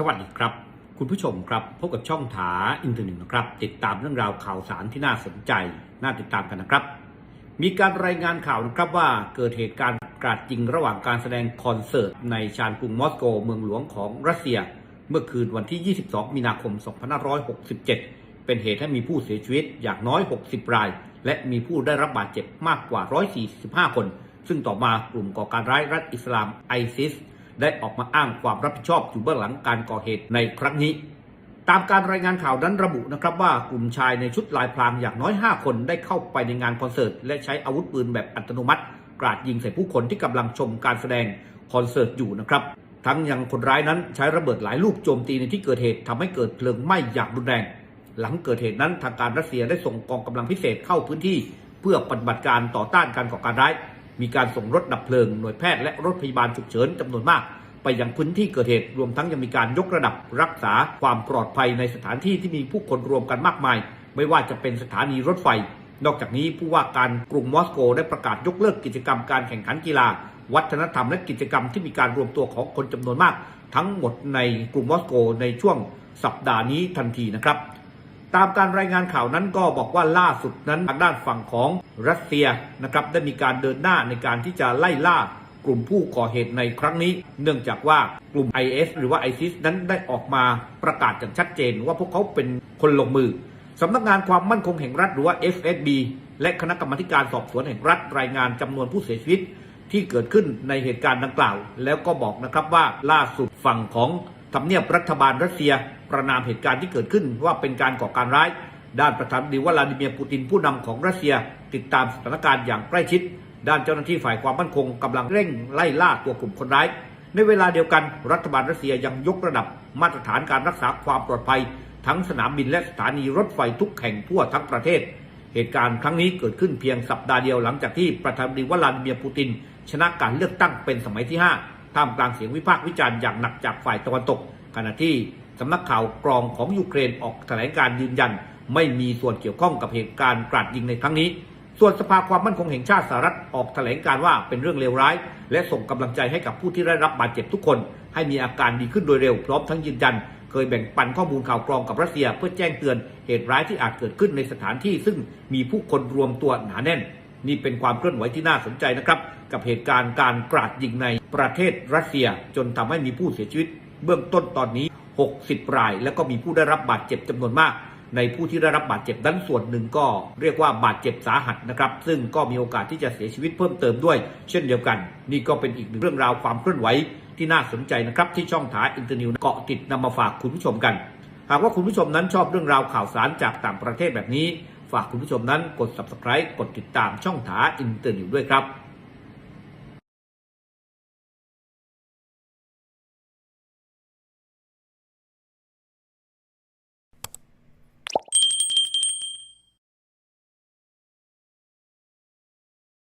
สวัสดีครับ คุณผู้ชมครับพบกับช่องถาอินเทอร์เน็ตนะครับ ติดตามเรื่องราวข่าวสารที่น่าสนใจ น่าติดตามกันนะครับ มีการรายงานข่าวนะครับว่าเกิดเหตุการณ์กราดยิงระหว่างการแสดงคอนเสิร์ต ในชานกรุงมอสโก เมืองหลวงของรัสเซีย เมื่อคืนวันที่ 22 มีนาคม 2567 เป็นเหตุให้มีผู้เสียชีวิตอย่างน้อย 60 ราย และมีผู้ได้รับบาดเจ็บมากกว่า 145 คน ซึ่งต่อมากลุ่มก่อการร้ายรัฐอิสลามไอซิส ได้ออกมาอ้างความรับผิดชอบอยู่เบื้องหลังการก่อเหตุในครั้งนี้ ตามการรายงานข่าวนั้นระบุนะครับว่ากลุ่มชายในชุดลายพรางอย่างน้อย 5 คนได้เข้าไปในงานคอนเสิร์ต และใช้อาวุธปืนแบบอัตโนมัติ กราดยิงใส่ผู้คนที่กำลังชมการแสดงคอนเสิร์ตอยู่นะครับทั้งยังคนร้ายนั้นใช้ระเบิดหลายลูกโจมตีในที่เกิดเหตุทำให้เกิดเพลิงไหม้อย่างรุนแรง หลังเกิดเหตุนั้นทางการรัสเซียได้ส่งกองกำลังพิเศษเข้าพื้นที่ เพื่อปฏิบัติการต่อต้านการก่อการร้าย มีการส่งรถดับเพลิงหน่วยแพทย์และรถพยาบาลฉุกเฉินจำนวนมาก ไปยังพื้นที่เกิดเหตุรวมทั้งยังมีการยกระดับรักษาความปลอดภัยในสถานที่ที่มีผู้คนรวมกันมากมาย ไม่ว่าจะเป็นสถานีรถไฟ นอกจากนี้ผู้ว่าการกรุงมอสโกได้ประกาศยกเลิกกิจกรรมการแข่งขันกีฬา วัฒนธรรมและกิจกรรมที่มีการรวมตัวของคนจำนวนมาก ทั้งหมดในกรุงมอสโกในช่วงสัปดาห์นี้ทันทีนะครับ ตามการรายงานข่าวนั้นก็บอกว่าล่าสุดนั้นทางด้านฝั่งของรัสเซียนะครับได้มีการเดินหน้าในการที่จะไล่ล่ากลุ่มผู้ก่อเหตุในครั้งนี้ เนื่องจากว่ากลุ่ม IS หรือว่า ISIS นั้นได้ออกมาประกาศอย่างชัดเจนว่าพวกเขาเป็นคนลงมือสำนักงานความมั่นคงแห่งรัฐหรือว่า FSB และคณะกรรมธิการสอบสวนแห่งรัฐรายงานจำนวนผู้เสียชีวิตที่เกิดขึ้นในเหตุการณ์ดังกล่าว แล้วก็บอกนะครับว่าล่าสุดฝั่งของ ทำเนียบรัฐบาลรัสเซียประนามเหตุการณ์ที่เกิดขึ้นว่าเป็นการก่อการร้าย ด้านประธานาธิบดีวลาดิเมียร์ปูตินผู้นำของรัสเซีย ติดตามสถานการณ์อย่างใกล้ชิด ด้านเจ้าหน้าที่ฝ่ายความมั่นคงกำลังเร่งไล่ล่าตัวกลุ่มคนร้าย ในเวลาเดียวกันรัฐบาลรัสเซียยังยกระดับมาตรฐานการรักษาความปลอดภัย ทั้งสนามบินและสถานีรถไฟทุกแห่งทั่วทั้งประเทศ เหตุการณ์ครั้งนี้เกิดขึ้นเพียงสัปดาห์เดียวหลังจากที่ประธานาธิบดีวลาดิเมียร์ปูติน ชนะการเลือกตั้งเป็นสมัยที่ 5 ท่ามกลางเสียงวิพากษ์วิจารณ์อย่างหนักจากฝ่ายตะวันตก ขณะที่สำนักข่าวกรองของยูเครนออกแถลงการยืนยัน ไม่มีส่วนเกี่ยวข้องกับเหตุการณ์กราดยิงในครั้งนี้ ส่วนสภาความมั่นคงแห่งชาติสหรัฐออกแถลงการว่าเป็นเรื่องเลวร้าย และส่งกำลังใจให้กับผู้ที่ได้รับบาดเจ็บทุกคน ให้มีอาการดีขึ้นโดยเร็วพร้อมทั้งยืนยัน เคยแบ่งปันข้อมูลข่าวกรองกับรัสเซีย เพื่อแจ้งเตือนเหตุร้ายที่อาจเกิดขึ้นในสถานที่ ซึ่งมีผู้คนรวมตัวหนาแน่น นี่เป็นความเคลื่อนไหวที่น่าสนใจนะครับ กับเหตุการณ์การกราดยิงในประเทศรัสเซีย จนทำให้มีผู้เสียชีวิต เบื้องต้นตอนนี้ 60 ราย แล้วก็มีผู้ได้รับบาดเจ็บจำนวนมาก ในผู้ที่ได้รับบาดเจ็บนั้นส่วนหนึ่งก็เรียกว่าบาดเจ็บสาหัสนะครับ ซึ่งก็มีโอกาสที่จะเสียชีวิตเพิ่มเติมด้วย เช่นเดียวกัน นี่ก็เป็นอีกหนึ่งเรื่องราวความเคลื่อนไหวที่น่าสนใจนะครับที่ช่องถาอินเตอร์นิวเกาะติดนำมาฝากคุณผู้ชมกัน หากว่าคุณผู้ชมนั้นชอบเรื่องราวข่าวสารจากต่างประเทศแบบนี้ ฝากคุณผู้ชมนั้นกด subscribe กดติดตามช่องถาอินเตอร์นิวด้วยครับ